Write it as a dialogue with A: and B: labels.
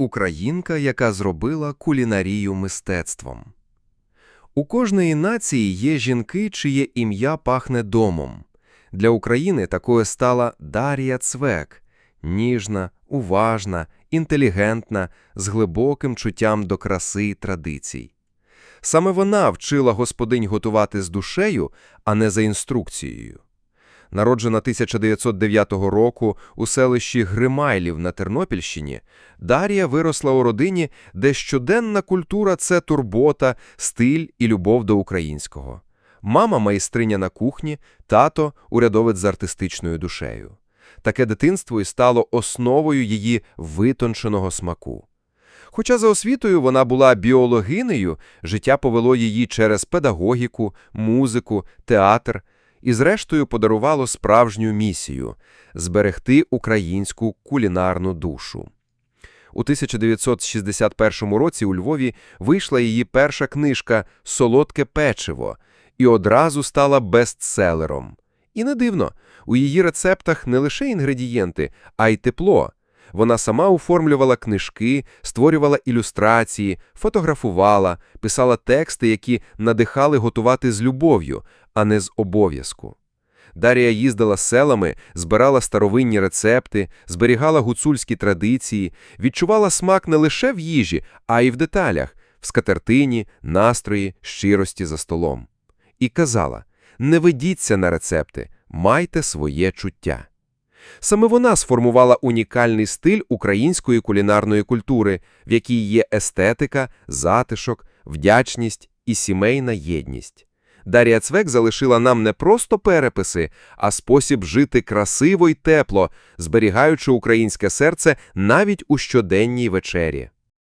A: Українка, яка зробила кулінарію мистецтвом. У кожної нації є жінки, чиє ім'я пахне домом. Для України такою стала Дар'я Цвек – ніжна, уважна, інтелігентна, з глибоким чуттям до краси і традицій. Саме вона вчила господинь готувати з душею, а не за інструкцією. Народжена 1909 року у селищі Гримайлів на Тернопільщині, Дар'я виросла у родині, де щоденна культура – це турбота, стиль і любов до українського. Мама – майстриня на кухні, тато – урядовець з артистичною душею. Таке дитинство і стало основою її витонченого смаку. Хоча за освітою вона була біологинею, життя повело її через педагогіку, музику, театр і зрештою подарувало справжню місію – зберегти українську кулінарну душу. У 1961 році у Львові вийшла її перша книжка «Солодке печиво» і одразу стала бестселером. І не дивно, у її рецептах не лише інгредієнти, а й тепло. Вона сама оформлювала книжки, створювала ілюстрації, фотографувала, писала тексти, які надихали готувати з любов'ю, а не з обов'язку. Дарія їздила селами, збирала старовинні рецепти, зберігала гуцульські традиції, відчувала смак не лише в їжі, а й в деталях – в скатертині, настрої, щирості за столом. І казала – не ведіться на рецепти, майте своє чуття. Саме вона сформувала унікальний стиль української кулінарної культури, в якій є естетика, затишок, вдячність і сімейна єдність. Дар'я Цвек залишила нам не просто переписи, а спосіб жити красиво й тепло, зберігаючи українське серце навіть у щоденній вечері.